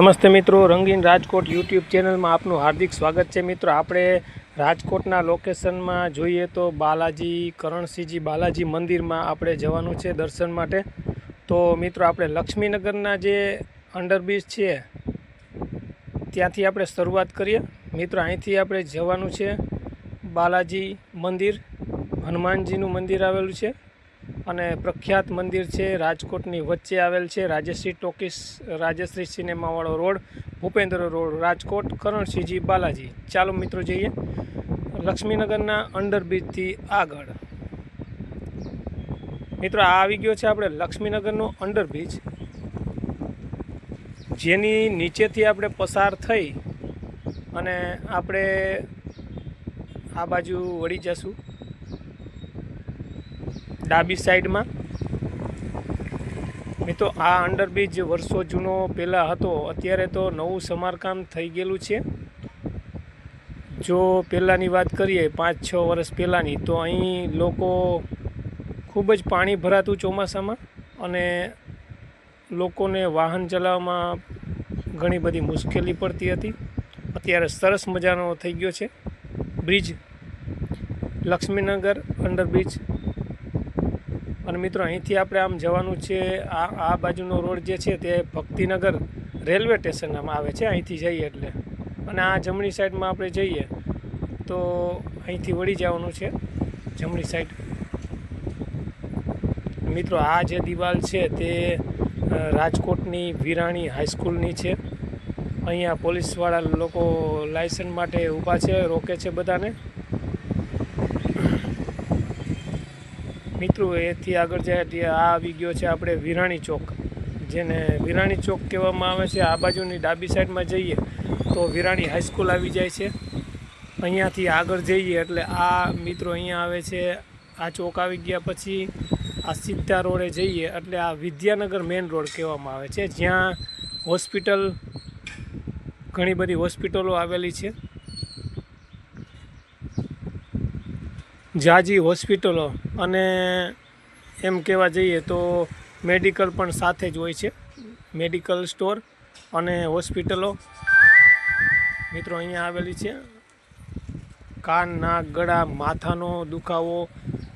નમસ્તે મિત્રો, રંગીન રાજકોટ યુટ્યુબ ચેનલમાં આપનું હાર્દિક સ્વાગત છે. મિત્રો, આપણે રાજકોટના લોકેશનમાં જોઈએ તો બાલાજી, કરણસિંહજી બાલાજી મંદિરમાં આપણે જવાનું છે દર્શન માટે. તો મિત્રો, આપણે લક્ષ્મીનગરના જે અંડરબ્રિજ છે, ત્યાંથી આપણે શરૂઆત કરીએ. મિત્રો, અહીંથી આપણે જવાનું છે બાલાજી મંદિર, હનુમાનજીનું મંદિર આવેલું છે. અને પ્રખ્યાત મંદિર છે, રાજકોટની વચ્ચે આવેલ છે, રાજશ્રી ટોકીસ, રાજશ્રી સિનેમાવાળો રોડ, ભૂપેન્દ્ર રોડ, રાજકોટ, કરણસિંહજી બાલાજી. ચાલો મિત્રો જઈએ લક્ષ્મીનગરના અંડરબ્રિજથી આગળ. મિત્રો, આ આવી ગયો છે આપણે લક્ષ્મીનગરનો અંડરબ્રિજ, જેની નીચેથી આપણે પસાર થઈ અને આપણે આ બાજુ વળી જશું. ડાબી સાઈડમાં. મિત્રો, આ અંડરબ્રિજ વર્ષો જૂનો પહેલાં હતો. અત્યારે તો નવું સમારકામ થઈ ગયેલું છે. જો પહેલાંની વાત કરીએ, પાંચ છ વર્ષ પહેલાંની, તો અહીં લોકો ખૂબ જ પાણી ભરાતું ચોમાસામાં અને લોકોને વાહન ચલાવવામાં ઘણી બધી મુશ્કેલી પડતી હતી. અત્યારે સરસ મજાનો થઈ ગયો છે. બ્રિજ, લક્ષ્મીનગર અંડરબ્રિજ અને મિત્રો, અહીંથી આપણે આમ જવાનું છે, આ આ બાજુનો રોડ જે છે તે ભક્તિનગર રેલવે સ્ટેશનમાં આવે છે, અહીંથી જઈએ એટલે. અને આ જમણી સાઈડમાં આપણે જઈએ, તો અહીંથી વળી જવાનું છે, જમણી સાઈડ. મિત્રો, આ જે દિવાલ છે તે રાજકોટની વિરાણી હાઈસ્કૂલની છે. અહીંયા પોલીસવાળા લોકો લાયસન્સ માટે ઊભા છે, રોકે છે બધાને. મિત્રો, એથી આગળ જાય એટલે આ આવી ગયો છે આપણે વિરાણી ચોક. જેને વિરાણી ચોક કહેવામાં આવે છે, આ બાજુની ડાબી સાઈડમાં જઈએ તો વિરાણી હાઈસ્કૂલ આવી જાય છે. અહીંયાથી આગળ જઈએ એટલે આ મિત્રો અહીંયા આવે છે. આ ચોક આવી ગયા પછી આ સીધા રોડે જઈએ એટલે આ વિદ્યાનગર મેઇન રોડ કહેવામાં આવે છે. જ્યાં હોસ્પિટલ, ઘણી બધી હોસ્પિટલો આવેલી છે. જાજી હોસ્પિટલો અને એમ કહેવા જઈએ તો મેડિકલ પણ સાથે જ હોય છે. મેડિકલ સ્ટોર અને હોસ્પિટલો. મિત્રો અહીંયા આવેલી છે. કાન, નાક, ગળા, માથાનો દુખાવો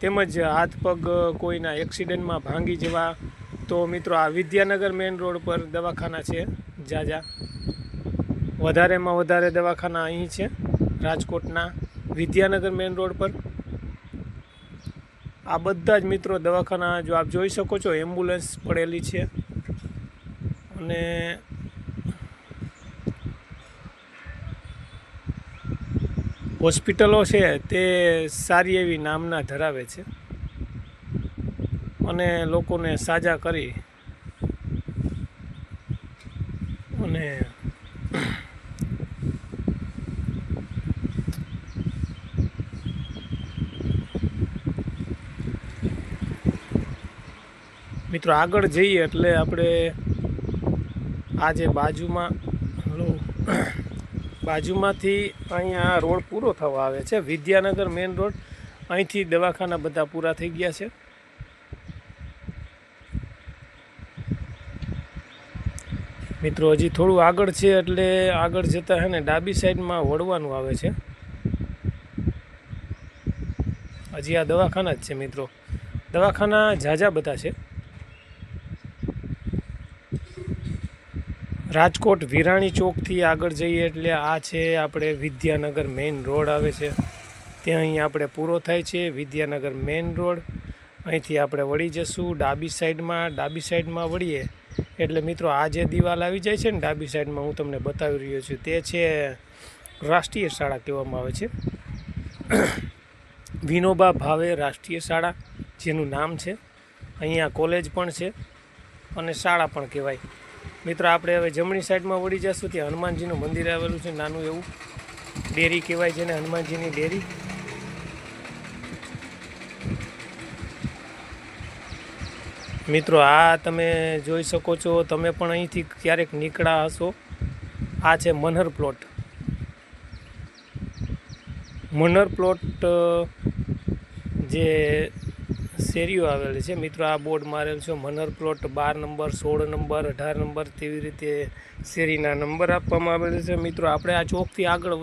તેમજ હાથ, પગ કોઈના એક્સિડન્ટમાં ભાંગી જવા. તો મિત્રો આ વિદ્યાનગર મેઇન રોડ પર દવાખાના છે, જાજા. વધારેમાં વધારે દવાખાના અહીં છે, રાજકોટના વિદ્યાનગર મેઇન રોડ પર. આ બધા જ મિત્રો દવાખાના જો આપ જોઈ શકો છો, એમ્બ્યુલન્સ પડેલી છે. અને હોસ્પિટલો છે તે સારી એવી નામના ધરાવે છે. અને લોકોને સાજા કરી અને મિત્રો, આગળ જઈએ એટલે આપણે આ જે બાજુમાં, હલો, બાજુમાંથી અહીંયા રોડ પૂરો થવા આવે છે. વિદ્યાનગર મેઇન રોડ, અહીંથી દવાખાના બધા પૂરા થઈ ગયા છે. મિત્રો, હજી થોડું આગળ છે એટલે આગળ જતાં હે ને, ડાબી સાઈડમાં વળવાનું આવે છે. હજી આ દવાખાના જ છે મિત્રો. દવાખાના ઝાઝા બધા છે. રાજકોટ વિરાણી ચોકથી આગળ જઈએ એટલે આ છે આપણે વિદ્યાનગર મેઇન રોડ આવે છે. ત્યાં અહીં આપણે પૂરો થાય છે વિદ્યાનગર મેઇન રોડ. અહીંથી આપણે વળી જશું ડાબી સાઈડમાં. ડાબી સાઈડમાં વળીએ એટલે મિત્રો આ જે દિવાલ આવી જાય છે ને ડાબી સાઈડમાં હું તમને બતાવી રહ્યો છું તે છે રાષ્ટ્રીય શાળા કહેવામાં આવે છે. વિનોબા ભાવે રાષ્ટ્રીય શાળા જેનું નામ છે. અહીંયા કોલેજ પણ છે અને શાળા પણ કહેવાય. મિત્રો, આપણે હવે જમણી સાઈડમાં વળી જશું. ત્યાં હનુમાનજીનું મંદિર આવેલું છે, નાનું એવું. ડેરી કહેવાય છે ને હનુમાનજીની ડેરી. મિત્રો, આ તમે જોઈ શકો છો, તમે પણ અહીંથી ક્યારેક નીકળ્યા હશો. આ છે મનહર પ્લોટ. મનહર પ્લોટ જે શેરીઓ આવેલી છે. મિત્રો, આ બોર્ડ મારેલ છે. મનર પ્લોટ, બાર નંબર, સોળ નંબર, અઢાર નંબર તેવી રીતે શેરીના નંબર આપવામાં આવેલા છે. મિત્રો, આપણે આ ચોકથી આગળ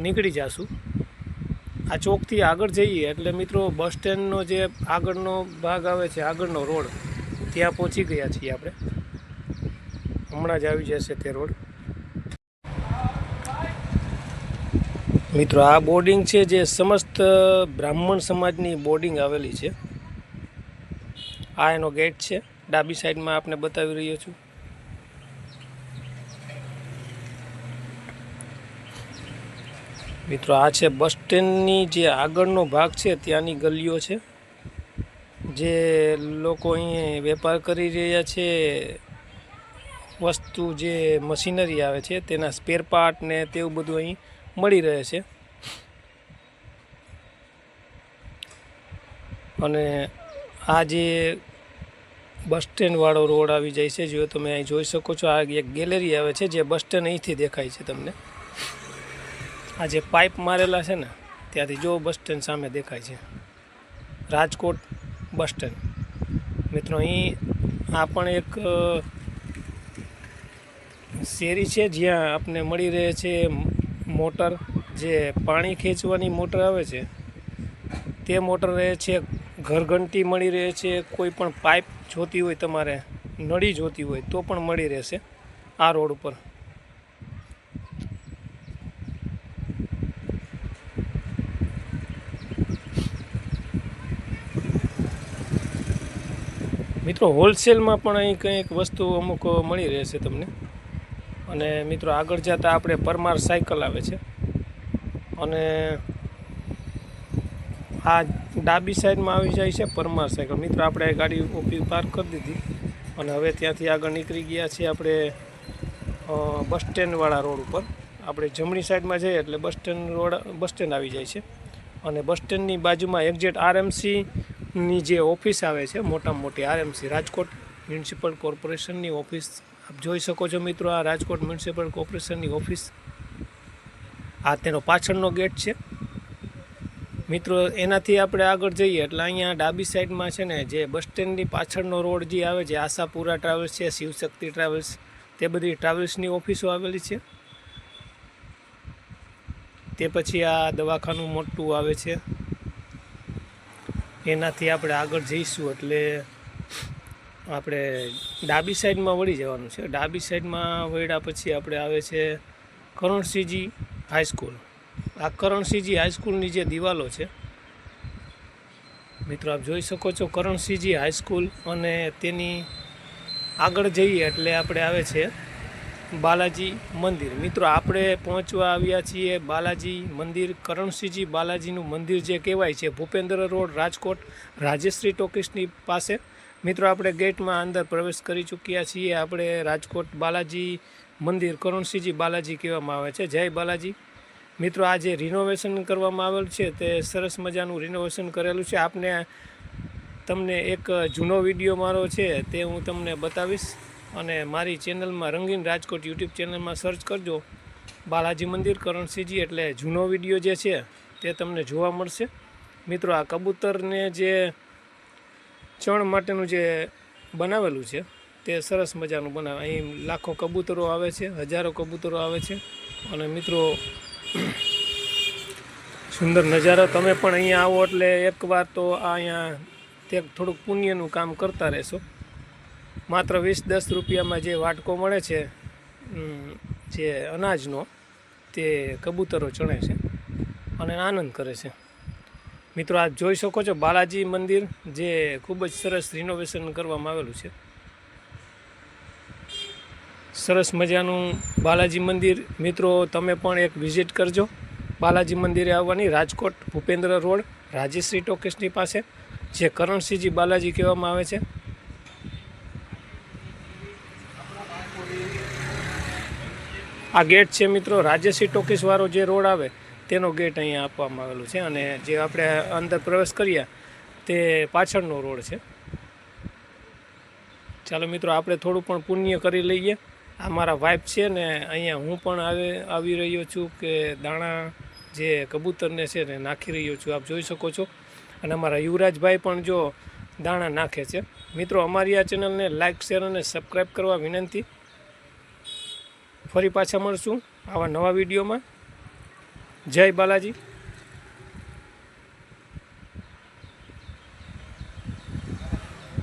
નીકળી જશું. આ ચોકથી આગળ જઈએ એટલે મિત્રો, બસ સ્ટેન્ડનો જે આગળનો ભાગ આવે છે, આગળનો રોડ, ત્યાં પહોંચી ગયા છીએ આપણે. હમણાં જ આવી જશે તે રોડ. મિત્રો, આ બોર્ડિંગ છે જે સમસ્ત બ્રાહ્મણ સમાજની બોર્ડિંગ આવેલી છે. આ એનો ગેટ છે. ડાબી સાઈડમાં આપને બતાવી રહ્યો છું. મિત્રો, આ છે બસ સ્ટેન્ડની જે આગળનો ભાગ છે, ત્યાંની ગલીઓ છે. જે લોકો અહીં વેપાર કરી રહ્યા છે. વસ્તુ જે મશીનરી આવે છે, તેના સ્પેર પાર્ટ ને તેવું બધું અહીં મળી રહે છે. અને આ જે બસ સ્ટેન્ડવાળો રોડ આવી જાય છે, જો તમે અહીં જોઈ શકો છો, આ એક ગેલેરી આવે છે, જે બસ સ્ટેન્ડ અહીંથી દેખાય છે તમને. આ જે પાઇપ મારેલા છે ને, ત્યાંથી જો બસ સ્ટેન્ડ સામે દેખાય છે. Rajkot bus stand. મિત્રો, અહીં આ પણ એક શેરી છે, જ્યાં આપને મળી રહે છે મોટર, જે પાણી ખેંચવાની મોટર આવે છે, તે મોટર રહે છે, ઘરઘંટી મળી રહે છે, કોઈ પણ પાઇપ જોતી હોય, તમારે નળી જોતી હોય, તો પણ મળી રહેશે આ રોડ ઉપર. મિત્રો, હોલસેલમાં પણ અહીં કંઈક વસ્તુ અમુક મળી રહેશે તમને. અને મિત્રો આગળ જતાં આપણે પરમાર સાયકલ આવે છે. અને આ ડાબી સાઈડમાં આવી જાય છે પરમાર સાયકલ. મિત્રો, આપણે ગાડી ઊભી પાર્ક કરી દીધી અને હવે ત્યાંથી આગળ નીકળી ગયા છીએ આપણે બસ સ્ટેન્ડવાળા રોડ ઉપર. આપણે જમણી સાઈડમાં જઈએ એટલે bus stand road, bus stand આવી જાય છે. અને બસ સ્ટેન્ડની બાજુમાં એક્ઝેટ આરએમસીની જે ઓફિસ આવે છે, મોટામાં મોટી આરએમસી રાજકોટ મ્યુનિસિપલ કોર્પોરેશનની ઓફિસ આપ જોઈ શકો છો મિત્રો આ રાજકોટ મ્યુનિસિપલ કોર્પોરેશનની ઓફિસ. આ તેનો પાછળનો ગેટ છે. મિત્રો, એનાથી આપણે આગળ જઈએ એટલે અહીંયા ડાબી સાઈડમાં છે ને જે બસ સ્ટેન્ડની પાછળનો રોડ જે આવે છે, આશાપુરા ટ્રાવેલ્સ છે, શિવશક્તિ ટ્રાવેલ્સ, તે બધી ટ્રાવેલ્સની ઓફિસો આવેલી છે. તે પછી આ દવાખાનું મોટું આવે છે. એનાથી આપણે આગળ જઈશું એટલે આપણે ડાબી સાઈડમાં વળી જવાનું છે. ડાબી સાઈડમાં વળ્યા પછી આપણે આવે છે કરણસિંહજી હાઈસ્કૂલ આ કરણસિંહજી હાઈસ્કૂલની જે દિવાલો છે, મિત્રો આપ જોઈ શકો છો કરણસિંહજી હાઈસ્કૂલ અને તેની આગળ જઈએ એટલે આપણે આવે છે બાલાજી મંદિર. મિત્રો આપણે પહોંચવા આવ્યા છીએ બાલાજી મંદિર, કરણસિંહજી બાલાજીનું મંદિર જે કહેવાય છે, ભૂપેન્દ્ર રોડ રાજકોટ, રાજેશ્રી ટોકીસની પાસે. મિત્રો, આપણે ગેટમાં અંદર પ્રવેશ કરી ચૂક્યા છીએ. આપણે રાજકોટ બાલાજી મંદિર, કરુણસિંહજી બાલાજી કહેવામાં આવે છે. જય બાલાજી. મિત્રો, આ જે રિનોવેશન કરવામાં આવેલ છે, તે સરસ મજાનું રિનોવેશન કરેલું છે. આપને તમને એક જૂનો વીડિયો મારો છે, તે હું તમને બતાવીશ. અને મારી ચેનલમાં, રંગીન રાજકોટ યુટ્યુબ ચેનલમાં સર્ચ કરજો. બાલાજી મંદિર, કરણસિંહજી, એટલે જૂનો વીડિયો જે છે, તે તમને જોવા મળશે. મિત્રો, આ કબૂતરને જે ચણ માટેનું જે બનાવેલું છે, તે સરસ મજાનું બનાવે. અહીં લાખો કબૂતરો આવે છે, હજારો કબૂતરો આવે છે. અને મિત્રો, સુંદર નજારો. તમે પણ અહીંયા આવો એટલે એકવાર તો આ અહીંયા તે થોડુંક પુણ્યનું કામ કરતા રહેશો. માત્ર વીસ દસ રૂપિયામાં જે વાટકો મળે છે જે અનાજનો, તે કબૂતરો ચણે છે અને આનંદ કરે છે. મિત્રો, આપ જોઈ શકો છો બાલાજી મંદિર, જે ખૂબ જ સરસ રિનોવેશન કરવામાં આવેલું છે. સરસ મજાનું બાલાજી મંદિર. મિત્રો, તમે પણ એક વિઝિટ કરજો. બાલાજી મંદિરે આવવાની રાજકોટ ભૂપેન્દ્ર રોડ, રાજેશ્રી ટોકીસની પાસે, જે કરણસિંહજી બાલાજી કહેવામાં આવે છે. આ ગેટ છે મિત્રો, રાજેશ્રી ટોકીસવાળો જે રોડ આવે તેનો ગેટ અહીંયા આપવામાં આવેલું છે અને જે આપણે અંદર પ્રવેશ કરીએ તે પાછળનો રોડ છે. ચાલો મિત્રો, આપણે થોડું પણ પુણ્ય કરી લઈએ. આ મારા વાઇફ છે ને અહીંયા હું પણ આવે, આવી રહ્યો છું કે દાણા જે કબૂતરને છે ને નાખી રહ્યો છું, આપ જોઈ શકો છો. અને અમારા યુવરાજભાઈ પણ જો દાણા નાખે છે. મિત્રો, અમારી આ ચેનલને લાઇક શેર અને સબસ્ક્રાઈબ કરવા વિનંતી. ફરી પાછા મળશું આવા નવા વિડીયોમાં. જય બાલાજી.